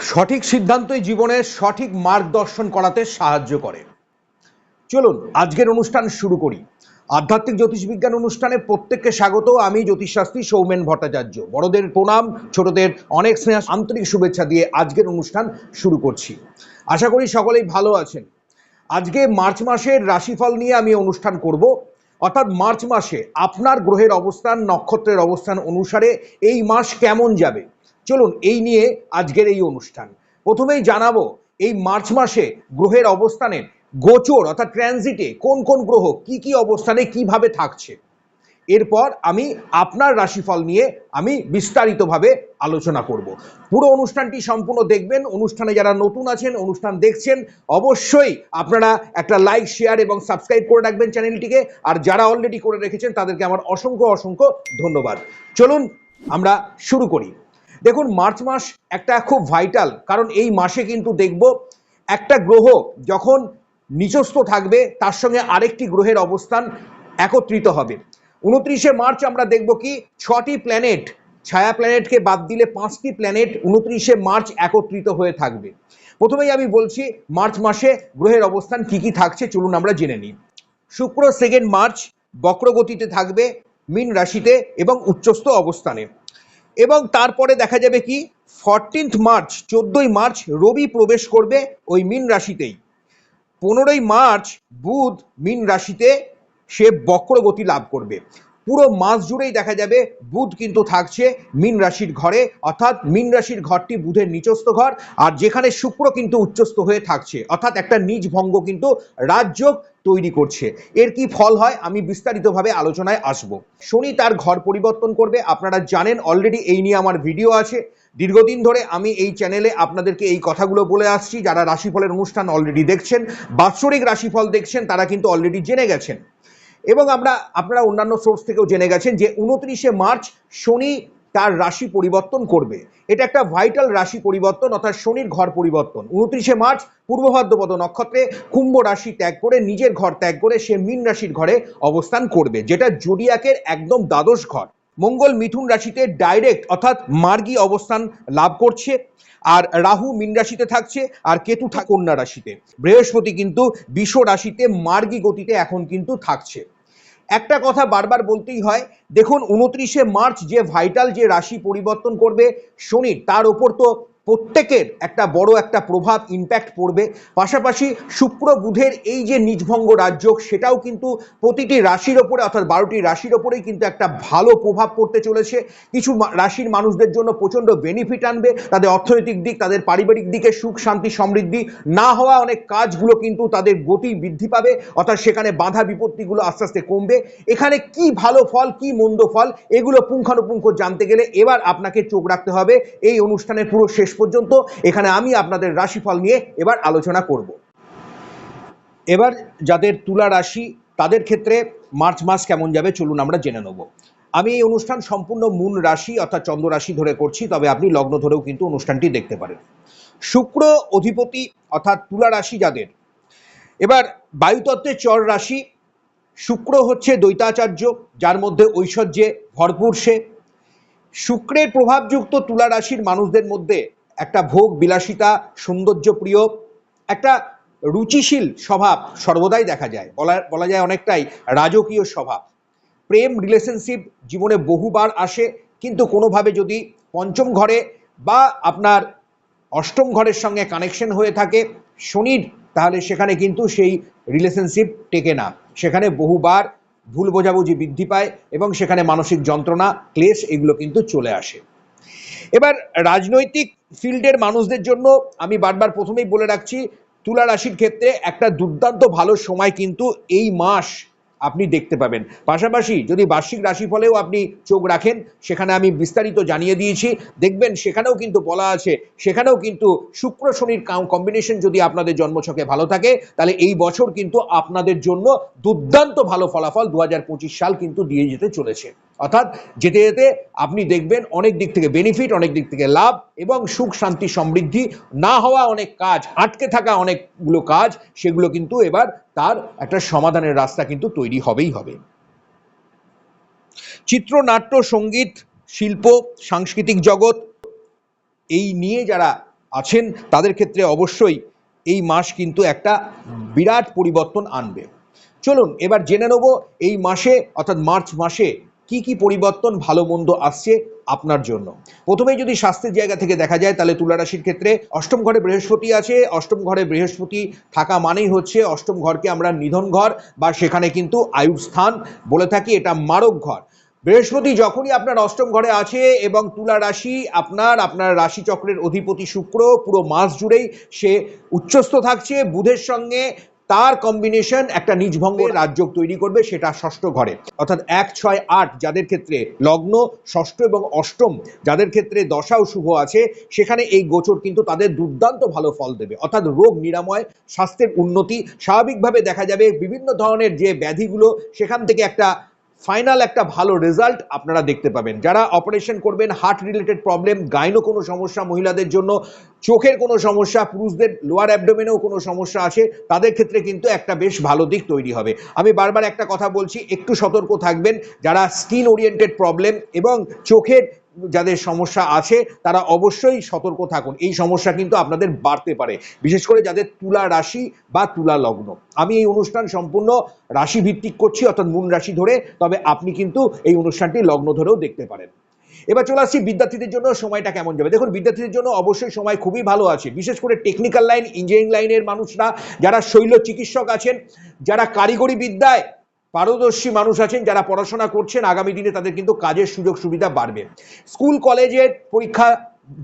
সঠিক সিদ্ধান্তই জীবনের সঠিক মার্গদর্শন করাতে সাহায্য করে। চলুন, আজকের অনুষ্ঠান শুরু করি। আধ্যাত্মিক জ্যোতিষবিজ্ঞান অনুষ্ঠানে প্রত্যেককে স্বাগত। আমি জ্যোতিষশাস্ত্রী সৌমেন ভট্টাচার্য। বড়দের প্রণাম, ছোটদের অনেক স্নেহ, আন্তরিক শুভেচ্ছা দিয়ে আজকের অনুষ্ঠান শুরু করছি। আশা করি সকলেই ভালো আছেন। আজকে মার্চ মাসের রাশিফল নিয়ে আমি অনুষ্ঠান করব। অর্থাৎ মার্চ মাসে আপনার গ্রহের অবস্থান, নক্ষত্রের অবস্থান অনুসারে এই মাস কেমন যাবে? চলুন এই নিয়ে আজকের এই অনুষ্ঠান। প্রথমেই জানাব, এই মার্চ মাসে গ্রহের অবস্থানের গোচর অর্থাৎ ট্রানজিটে কোন কোন গ্রহ কি কি অবস্থানে কীভাবে থাকছে? এরপর আমি আপনার রাশিফল নিয়ে আমি বিস্তারিতভাবে আলোচনা করব। পুরো অনুষ্ঠানটি সম্পূর্ণ দেখবেন, অনুষ্ঠানে যারা নতুন আছেন, অনুষ্ঠান দেখছেন, অবশ্যই আপনারা একটা লাইক শেয়ার এবং সাবস্ক্রাইব করে রাখবেন চ্যানেলটিকে। আর যারা অলরেডি করে রেখেছেন, তাদেরকে আমার অসংখ্য অসংখ্য ধন্যবাদ। চলুন আমরা শুরু করি। দেখুন, মার্চ মাস একটা খুব ভাইটাল কারণ এই মাসে কিন্তু দেখব একটা গ্রহ যখন নিচস্থ থাকবে, তার সঙ্গে আরেকটি গ্রহের অবস্থান একত্রিত হবে। উনত্রিশে মার্চ আমরা দেখব কি, ছটি প্ল্যানেট ছায়া প্ল্যানেটকে বাদ দিলে পাঁচটি প্ল্যানেট উনত্রিশে মার্চ একত্রিত হয়ে থাকবে। প্রথমেই আমি বলছি, মার্চ মাসে গ্রহের অবস্থান কি কি থাকছে, চলুন আমরা জেনে নিই। শুক্র সেকেন্ড মার্চ, বক্রগতিতে থাকবে, মীন রাশিতে এবং উচ্চস্থ অবস্থানে। এবং তারপরে দেখা যাবে কি? ফরটিন্থ মার্চ চোদ্দই মার্চ রবি প্রবেশ করবে ওই মিন রাশিতেই। পনেরোই মার্চ বুধ মিন রাশিতে সে বক্রগতি লাভ করবে। পুরো মাস জুড়েই দেখা যাবে বুধ কিন্তু থাকছে মীন রাশির ঘরে, অর্থাৎ মীন রাশির ঘরটি বুধের নিচস্থ ঘর, আর যেখানে শুক্র কিন্তু উচ্চস্থ হয়ে থাকছে, অর্থাৎ একটা নিজ ভঙ্গ কিন্তু রাজযোগ তৈরি করছে। এর কি ফল হয়? আমি বিস্তারিতভাবে আলোচনায় আসব। শনি তার ঘর পরিবর্তন করবে, আপনারা জানেন অলরেডি এই নিয়ে আমার ভিডিও আছে। দীর্ঘদিন ধরে আমি এই চ্যানেলে আপনাদেরকে এই কথাগুলো বলে আসছি, যারা রাশিফলের অনুষ্ঠান অলরেডি দেখছেন, বাৎসরিক রাশিফল দেখছেন, তারা কিন্তু অলরেডি জেনে গেছেন। এবং আমরা, আপনারা অন্যান্য সোর্স থেকেও জেনে গেছেন যে উনত্রিশে মার্চ শনি তার রাশি পরিবর্তন করবে। এটা একটা ভাইটাল রাশি পরিবর্তন, অর্থাৎ শনির ঘর পরিবর্তন। উনত্রিশে মার্চ পূর্ব ভাদ্রপদ নক্ষত্রে কুম্ভ রাশি ত্যাগ করে, নিজের ঘর ত্যাগ করে সে মীন রাশির ঘরে অবস্থান করবে, যেটা জোডিয়াকের একদম দ্বাদশ ঘর। মঙ্গল মিথুন রাশিতে ডাইরেক্ট অর্থাৎ মার্গী অবস্থান লাভ করছে, আর রাহু মীন রাশিতে থাকছে, আর কেতু কন্যা রাশিতে। বৃহস্পতি কিন্তু বিষ রাশিতে মার্গী গতিতে এখন কিন্তু থাকছে। একটা কথা বারবার বলতেই হয়, দেখুন, উনত্রিশে মার্চ যে ভাইটাল যে রাশি পরিবর্তন করবে শনির তার ওপর তো প্রত্যেকের একটা বড় একটা প্রভাব ইম্প্যাক্ট পড়বে। পাশাপাশি শুক্র বুধের এই যে নিজভঙ্গ রাজ্য সেটাও কিন্তু প্রতিটি রাশির ওপরে, অর্থাৎ বারোটি রাশির ওপরেই কিন্তু একটা ভালো প্রভাব পড়তে চলেছে। কিছু রাশির মানুষদের জন্য প্রচণ্ড বেনিফিট আনবে। তাদের অর্থনৈতিক দিক, তাদের পারিবারিক দিকে সুখ, শান্তি, সমৃদ্ধি না হওয়া অনেক কাজগুলো কিন্তু তাদের গতি বৃদ্ধি পাবে। অর্থাৎ সেখানে বাধা বিপত্তিগুলো আস্তে আস্তে কমবে। এখানে কি ভালো ফল, কি মন্দ ফল, এগুলো পুঙ্খানুপুঙ্খ জানতে গেলে এবার আপনাকে চোখ রাখতে হবে। এই অনুষ্ঠানের পুরো শেষ পর্যন্ত এখানে আমি আপনাদের রাশিফল নিয়ে এবার আলোচনা করব। এবার যাদের তুলা রাশি, তাদের ক্ষেত্রে মার্চ মাস কেমন যাবে চলুন আমরা জেনে নেব। আমি এই অনুষ্ঠান সম্পূর্ণ মূল রাশি অর্থাৎ চন্দ্র রাশি ধরে করছি, তবে আপনি লগ্ন ধরেও কিন্তু অনুষ্ঠানটি দেখতে পারেন। শুক্র অধিপতি অর্থাৎ তুলা রাশি যাদের, এবার বায়ুতত্ত্বের চর রাশি, শুক্র হচ্ছে দ্বৈতাচার্য, যার মধ্যে ঐশ্বর্যে ভরপুর সে। শুক্রের প্রভাবযুক্ত তুলা রাশির মানুষদের মধ্যে একটা ভোগ বিলাসিতা সৌন্দর্য প্রিয় একটা রুচিশীল স্বভাব সর্বদাই দেখা যায়। বলা বলা যায় অনেকটাই রাজকীয় স্বভাব। প্রেম রিলেশনশিপ জীবনে বহুবার আসে, কিন্তু কোনোভাবে যদি পঞ্চম ঘরে বা আপনার অষ্টম ঘরের সঙ্গে কানেকশন হয়ে থাকে শনির, তাহলে সেখানে কিন্তু সেই রিলেশনশিপ টেকে না। সেখানে বহুবার ভুল বোঝাবুঝি বৃদ্ধি পায় এবং সেখানে মানসিক যন্ত্রণা, ক্লেশ, এগুলো কিন্তু চলে আসে। এবার রাজনৈতিক ফিল্ডের মানুষদের জন্য আমি বারবার প্রথমেই বলে রাখছি, তুলা রাশির ক্ষেত্রে একটা দুর্দান্ত ভালো সময় কিন্তু এই মাস আপনি দেখতে পাবেন। পাশাপাশি যদি বার্ষিক রাশিফলেও আপনি চোখ রাখেন, সেখানে আমি বিস্তারিত জানিয়ে দিয়েছি। দেখবেন সেখানেও কিন্তু বলা আছে, সেখানেও কিন্তু শুক্র শনির কম্বিনেশন যদি আপনাদের জন্মছকে ভালো থাকে, তাহলে এই বছর কিন্তু আপনাদের জন্য দুর্দান্ত ভালো ফলাফল দু হাজার পঁচিশ সাল কিন্তু দিয়ে যেতে চলেছে। অর্থাৎ যেতে যেতে আপনি দেখবেন অনেক দিক থেকে বেনিফিট অনেক দিক থেকে লাভ এবং সুখ, শান্তি, সমৃদ্ধি না হওয়া অনেক কাজ, আটকে থাকা অনেকগুলো কাজ, সেগুলো কিন্তু এবার তার একটা সমাধানের রাস্তা কিন্তু তৈরি হবেই হবে। চিত্রনাট্য সংগীত, শিল্প, সাংস্কৃতিক জগৎ এই নিয়ে যারা আছেন তাদের ক্ষেত্রে অবশ্যই এই মাস কিন্তু একটা বিরাট পরিবর্তন আনবে। চলুন এবার জেনে নেব এই মাসে অর্থাৎ মার্চ মাসে কি কি পরিবর্তন ভালো মন্দ আসছে আপনার জন্য? প্রথমেই যদি স্বাস্থ্যের জায়গা থেকে দেখা যায়, তাহলে তুলা রাশির ক্ষেত্রে অষ্টম ঘরে বৃহস্পতি আছে। অষ্টম ঘরে বৃহস্পতি থাকা মানেই হচ্ছে অষ্টম ঘরকে আমরা নিধন ঘর বা সেখানে কিন্তু আয়ুর স্থান বলে থাকি, এটা মারক ঘর। বৃহস্পতি যখনই আপনার অষ্টম ঘরে আছে এবং তুলা রাশি আপনার আপনার রাশি চক্রের অধিপতি শুক্র, পুরো মাস জুড়েই সে উচ্চস্থ থাকছে, বুধের সঙ্গে তার কম্বিনেশন একটা নিজভঙ্গ রাজযোগ তৈরি করবে সেটা ষষ্ঠ ঘরে। অর্থাৎ এক ছয় আট যাদের ক্ষেত্রে লগ্ন ষষ্ঠ এবং অষ্টম যাদের ক্ষেত্রে দশাও শুভ আছে সেখানে এই গোচর কিন্তু তাদের দুর্দান্ত ভালো ফল দেবে। অর্থাৎ রোগ নিরাময় স্বাস্থ্যের উন্নতি স্বাভাবিকভাবে দেখা যাবে বিভিন্ন ধরনের যে ব্যাধিগুলো সেখান থেকে একটা ফাইনাল একটা ভালো রেজাল্ট আপনারা দেখতে পাবেন। যারা অপারেশন করবেন হার্ট রিলেটেড প্রবলেম গাইনো কোনো সমস্যা, মহিলাদের জন্য চোখের কোনো সমস্যা, পুরুষদের লোয়ার অ্যাবডোমেনেও কোনো সমস্যা আছে, তাদের ক্ষেত্রে কিন্তু একটা বেশ ভালো দিক তৈরি হবে। আমি বারবার একটা কথা বলছি, একটু সতর্ক থাকবেন। যারা স্কিন ওরিয়েন্টেড প্রবলেম এবং চোখের যাদের সমস্যা আছে, তারা অবশ্যই সতর্ক থাকুন। এই সমস্যা কিন্তু আপনাদের বাড়তে পারে, বিশেষ করে যাদের তুলা রাশি বা তুলা লগ্ন। আমি এই অনুষ্ঠান সম্পূর্ণ রাশি ভিত্তিক করছি, অর্থাৎ মূল রাশি ধরে, তবে আপনি কিন্তু এই অনুষ্ঠানটি লগ্ন ধরেও দেখতে পারেন। এবার চলে আসছি বিদ্যার্থীদের জন্য, সময়টা কেমন যাবে? দেখুন, বিদ্যার্থীদের জন্য অবশ্যই সময় খুবই ভালো আছে। বিশেষ করে টেকনিক্যাল লাইন ইঞ্জিনিয়ারিং লাইনের মানুষরা, যারা শৈল চিকিৎসক আছেন, যারা কারিগরি বিদ্যায় পারদর্শী মানুষ আছেন, যারা পড়াশোনা করছেন, আগামী দিনে তাদের কিন্তু কাজের সুযোগ সুবিধা বাড়বে। স্কুল, কলেজের পরীক্ষা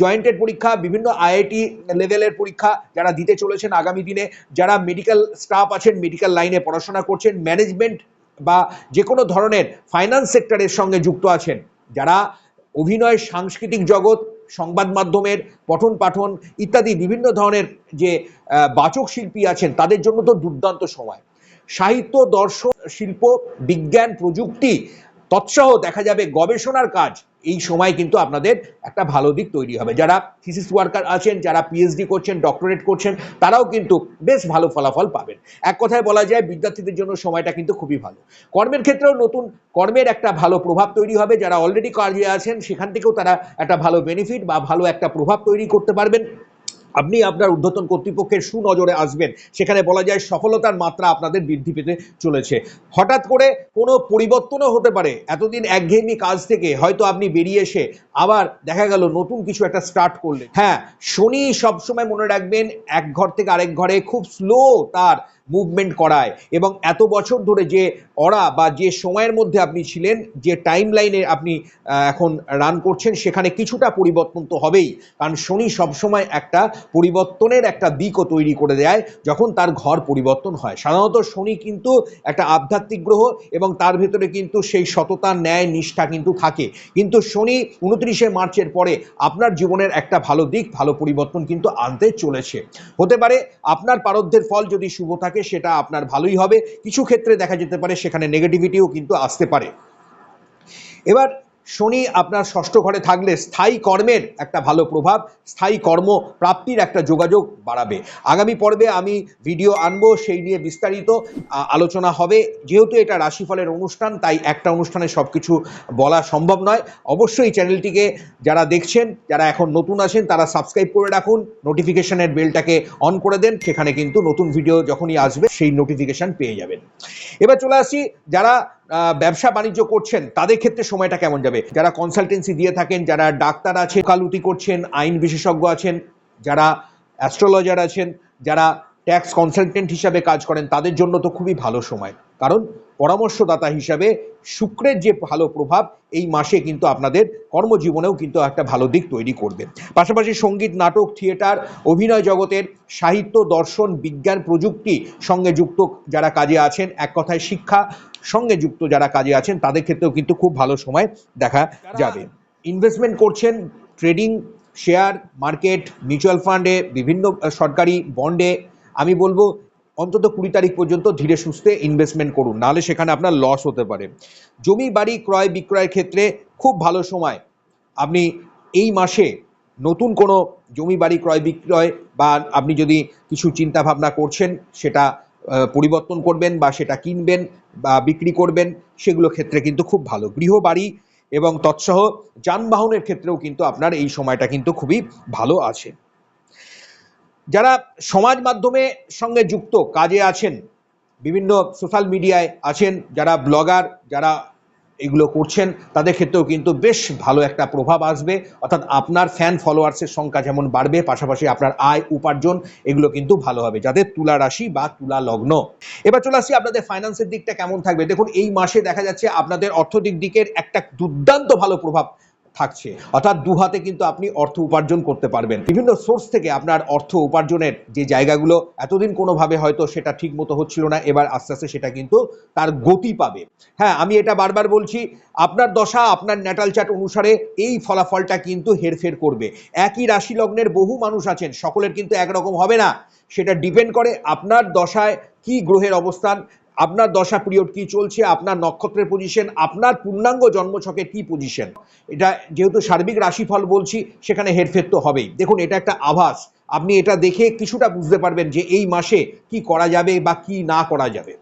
জয়েন্টেড পরীক্ষা, বিভিন্ন আইআইটি লেভেলের পরীক্ষা যারা দিতে চলেছেন আগামী দিনে, যারা মেডিকেল স্টাফ আছেন, মেডিকেল লাইনে পড়াশোনা করছেন, ম্যানেজমেন্ট বা যে কোনো ধরনের ফাইন্যান্স সেক্টরের সঙ্গে যুক্ত আছেন, যারা অভিনয়, সাংস্কৃতিক জগৎ, সংবাদ মাধ্যমের, পঠন পাঠন ইত্যাদি বিভিন্ন ধরনের যে বাচক শিল্পী আছেন, তাদের জন্য তো দুর্দান্ত সময়। সাহিত্য, দর্শন, শিল্প, বিজ্ঞান, প্রযুক্তি, তৎসহ দেখা যাবে গবেষণার কাজ। এই সময় কিন্তু আপনাদের একটা ভালো দিক তৈরি হবে। যারা থিসিস ওয়ার্কার আছেন, যারা পিএইচডি করছেন ডক্টরেট করছেন, তারাও কিন্তু বেশ ভালো ফলাফল পাবেন। এক কথায় বলা যায়, বিদ্যার্থীদের জন্য সময়টা কিন্তু খুবই ভালো। কর্মের ক্ষেত্রেও নতুন, কর্মের একটা ভালো প্রভাব তৈরি হবে। যারা অলরেডি কাজে আছেন, সেখান থেকেও তারা একটা ভালো বেনিফিট বা ভালো একটা প্রভাব তৈরি করতে পারবেন। আপনি আপনার ঊর্ধ্বতন কর্তৃপক্ষের সুনজরে আসবেন। সেখানে বলা যায় সফলতার মাত্রা আপনাদের বৃদ্ধি পেতে চলেছে। হঠাৎ করে কোনো পরিবর্তনও হতে পারে। এতদিন একঘেয়েমি কাজ থেকে হয়তো আপনি বেরিয়ে এসে আবার দেখা গেল নতুন কিছু একটা স্টার্ট করলেন। হ্যাঁ শনি সবসময় মনে রাখবেন, এক ঘর থেকে আরেক ঘরে খুব স্লো তার মুভমেন্ট করায়। এবং এত বছর ধরে যে অরা বা যে সময়ের মধ্যে আপনি ছিলেন, যে টাইম লাইনে আপনি এখন রান করছেন, সেখানে কিছুটা পরিবর্তন তো হবেই। কারণ শনি সবসময় একটা পরিবর্তনের একটা দিকও তৈরি করে দেয়, যখন তার ঘর পরিবর্তন হয়। সাধারণত শনি কিন্তু একটা আধ্যাত্মিক গ্রহ এবং তার ভেতরে কিন্তু সেই সততা, ন্যায়, নিষ্ঠা কিন্তু থাকে। কিন্তু শনি উনত্রিশে মার্চের পরে আপনার জীবনের একটা ভালো দিক, ভালো পরিবর্তন কিন্তু আনতে চলেছে। হতে পারে আপনার পারদ্ধের ফল যদি শুভ থাকে সেটা আপনার ভালোই হবে। কিছু ক্ষেত্রে দেখা যেতে পারে সেখানে নেগেটিভিটিও কিন্তু আসতে পারে। এবার শনি আপনার ষষ্ঠ ঘরে থাকলে স্থায়ী কর্মের একটা ভালো প্রভাব, স্থায়ী কর্ম প্রাপ্তির একটা যোগাযোগ বাড়াবে। আগামী পর্বে আমি ভিডিও আনব, সেই নিয়ে বিস্তারিত আলোচনা হবে। যেহেতু এটা রাশিফলের অনুষ্ঠান, তাই একটা অনুষ্ঠানে সব কিছু বলা সম্ভব নয়। অবশ্যই চ্যানেলটিকে যারা দেখছেন, যারা এখন নতুন আছেন, তারা সাবস্ক্রাইব করে রাখুন। নোটিফিকেশনের বেলটাকে অন করে দেন, সেখানে কিন্তু নতুন ভিডিও যখনই আসবে, সেই নোটিফিকেশন পেয়ে যাবেন। এবার চলে আসি, যারা ব্যবসা বাণিজ্য করছেন, তাদের ক্ষেত্রে সময়টা কেমন যাবে? যারা কনসালটেন্সি দিয়ে থাকেন, যারা ডাক্তার আছে কালুতি করছেন, আইন বিশেষজ্ঞ আছেন, যারা অ্যাস্ট্রোলজার আছেন, যারা ট্যাক্স কনসালটেন্ট হিসাবে কাজ করেন, তাদের জন্য তো খুবই ভালো সময়। কারণ পরামর্শদাতা হিসাবে শুক্রের যে ভালো প্রভাব এই মাসে কিন্তু আপনাদের কর্মজীবনেও কিন্তু একটা ভালো দিক তৈরি করবে। পাশাপাশি সংগীত নাটক থিয়েটার অভিনয় জগতের সাহিত্য দর্শন বিজ্ঞান প্রযুক্তি সঙ্গে যুক্ত যারা কাজে আছেন এক কথায় শিক্ষা সঙ্গে যুক্ত যারা কাজে আছেন তাদের ক্ষেত্রেও কিন্তু খুব ভালো সময় দেখা যাবে। ইনভেস্টমেন্ট করছেন ট্রেডিং শেয়ার মার্কেট মিউচুয়াল ফান্ডে বিভিন্ন সরকারি বন্ডে আমি বলব অন্তত কুড়ি তারিখ পর্যন্ত ধীরে সুস্থে ইনভেস্টমেন্ট করুন, নাহলে সেখানে আপনার লস হতে পারে। জমি, বাড়ি, ক্রয়, বিক্রয়ের ক্ষেত্রে খুব ভালো সময়। আপনি এই মাসে নতুন কোনো জমি, বাড়ি, ক্রয়, বিক্রয় বা আপনি যদি কিছু চিন্তা ভাবনা করছেন, সেটা পরিবর্তন করবেন বা সেটা কিনবেন বা বিক্রি করবেন, সেগুলো ক্ষেত্রে কিন্তু খুব ভালো। গৃহবাড়ি এবং তৎসহ যানবাহনের ক্ষেত্রেও কিন্তু আপনার এই সময়টা কিন্তু খুবই ভালো আছে। যারা সমাজ মাধ্যমে সঙ্গে যুক্ত কাজে আছেন, বিভিন্ন সোশ্যাল মিডিয়ায় আছেন, যারা ব্লগার, যারা এগুলো করছেন, তাদের ক্ষেত্রেও কিন্তু বেশ ভালো একটা প্রভাব আসবে। অর্থাৎ আপনার ফ্যান ফলোয়ার্সের সংখ্যা যেমন বাড়বে, পাশাপাশি আপনার আয়, উপার্জন, এগুলো কিন্তু ভালো হবে যাদের তুলা রাশি বা তুলা লগ্ন। এবার চলে আসি আপনাদের ফাইন্যান্সের দিকটা কেমন থাকবে। দেখুন, এই মাসে দেখা যাচ্ছে আপনাদের অর্থনৈতিক দিকের একটা দুর্দান্ত ভালো প্রভাব থাকছে। অর্থাৎ দু হাতে কিন্তু আপনি অর্থ উপার্জন করতে পারবেন। বিভিন্ন সোর্স থেকে আপনার অর্থ উপার্জনের যে জায়গাগুলো এতদিন কোনোভাবে হয়তো সেটা ঠিক মতো হচ্ছিল না, এবার আস্তে আস্তে সেটা কিন্তু তার গতি পাবে। হ্যাঁ আমি এটা বারবার বলছি, আপনার দশা, আপনার ন্যাটাল চার্ট অনুসারে এই ফলাফলটা কিন্তু হেরফের করবে। একই রাশি লগ্নের বহু মানুষ আছেন, সকলের কিন্তু একরকম হবে না। সেটা ডিপেন্ড করে আপনার দশায় কি গ্রহের অবস্থান আপনার দশা পিরিয়ড কি চলছে আপনার নক্ষত্রের পজিশন আপনার পূর্ণাঙ্গ জন্মছকের কি পজিশন এটা যেহেতু সার্বিক রাশিফল বলছি সেখানে হেরফের তো হবেই। দেখুন এটা একটা আভাস। আপনি এটা দেখে কিছুটা বুঝতে পারবেন যে এই মাসে কি করা যাবে বা কি না করা যাবে।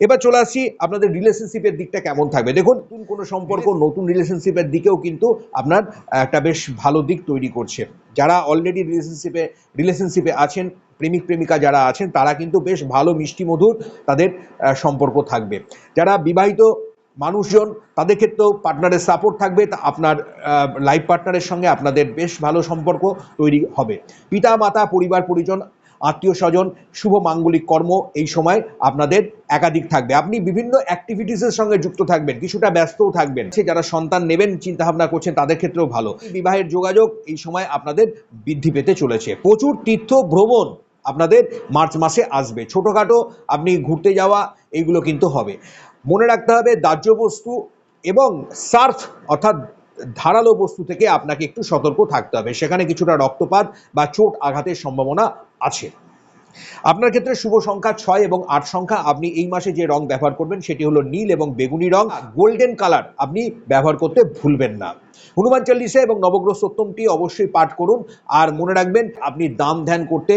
এবার চলে আসছি আপনাদের রিলেশনশিপের দিকটা কেমন থাকবে। দেখুন নতুন কোনো সম্পর্ক নতুন রিলেশনশিপের দিকেও কিন্তু আপনার একটা বেশ ভালো দিক তৈরি করছে। যারা অলরেডি রিলেশনশিপে রিলেশনশিপে আছেন প্রেমিক প্রেমিকা যারা আছেন, তারা কিন্তু বেশ ভালো মিষ্টি মধুর তাদের সম্পর্ক থাকবে। যারা বিবাহিত মানুষজন, তাদের ক্ষেত্রেও পার্টনারের সাপোর্ট থাকবে আপনার লাইফ পার্টনারের সঙ্গে আপনাদের বেশ ভালো সম্পর্ক তৈরি হবে। পিতা, মাতা, পরিবার, পরিজন, আত্মীয় স্বজন, শুভ মাঙ্গলিক কর্ম এই সময় আপনাদের একাধিক থাকবে। আপনি বিভিন্ন অ্যাক্টিভিটিসের সঙ্গে যুক্ত থাকবেন, কিছুটা ব্যস্তও থাকবেন। সে যারা সন্তান নেবেন চিন্তা ভাবনা করছেন, তাদের ক্ষেত্রেও ভালো। বিবাহের যোগাযোগ এই সময় আপনাদের বৃদ্ধি পেতে চলেছে। প্রচুর তীর্থ ভ্রমণ আপনাদের মার্চ মাসে আসবে। ছোটোখাটো আপনি ঘুরতে যাওয়া, এইগুলো কিন্তু হবে। মনে রাখতে হবে, দাহ্য বস্তু এবং সার্ফ অর্থাৎ ধারালো বস্তু থেকে আপনাকে একটু সতর্ক থাকতে হবে। সেখানে কিছুটা রক্তপাত বা চোট আঘাতের সম্ভাবনা আছে। আপনার ক্ষেত্রে শুভ সংখ্যা ছয় এবং আট সংখ্যা। আপনি এই মাসে যে রং ব্যবহার করবেন সেটি হলো নীল এবং বেগুনি রং। গোল্ডেন কালার আপনি ব্যবহার করতে ভুলবেন না। হনুমান চল্লিশা এবং নবগ্রহ সপ্তমটি অবশ্যই পাঠ করুন। আর মনে রাখবেন, আপনি দাম ধ্যান করতে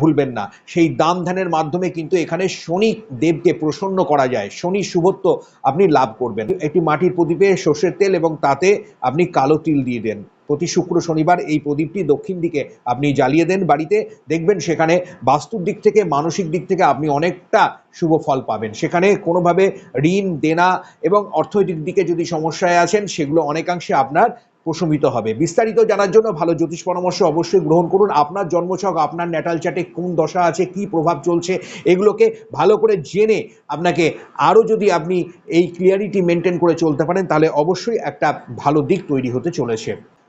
ভুলবেন না। সেই দাম ধ্যানের মাধ্যমে কিন্তু এখানে শনি দেবকে প্রসন্ন করা যায়। শনি শুভত্ব আপনি লাভ করবেন। একটি মাটির প্রদীপে সর্ষের তেল এবং তাতে আপনি কালো তিল দিয়ে দেন। প্রতি শুক্র শনিবার এই প্রদীপটি দক্ষিণ দিকে আপনি জ্বালিয়ে দেন বাড়িতে। দেখবেন সেখানে বাস্তুর দিক থেকে, মানসিক দিক থেকে আপনি অনেকটা শুভ ফল পাবেন। সেখানে কোনোভাবে ঋণ, দেনা এবং অর্থনৈতিক দিকে যদি সমস্যায় আছেন, সেগুলো অনেকাংশে আপনার প্রশমিত হবে। বিস্তারিত জানার জন্য ভালো জ্যোতিষ পরামর্শ অবশ্যই গ্রহণ করুন। আপনার জন্মছক, আপনার ন্যাটাল চার্টে কোন দশা আছে, কি প্রভাব চলছে, এগুলোকে ভালো করে জেনে আপনাকে আরও যদি আপনি এই ক্লিয়ারিটি মেনটেন করে চলতে পারেন, তাহলে অবশ্যই একটা ভালো দিক তৈরি হতে চলেছে।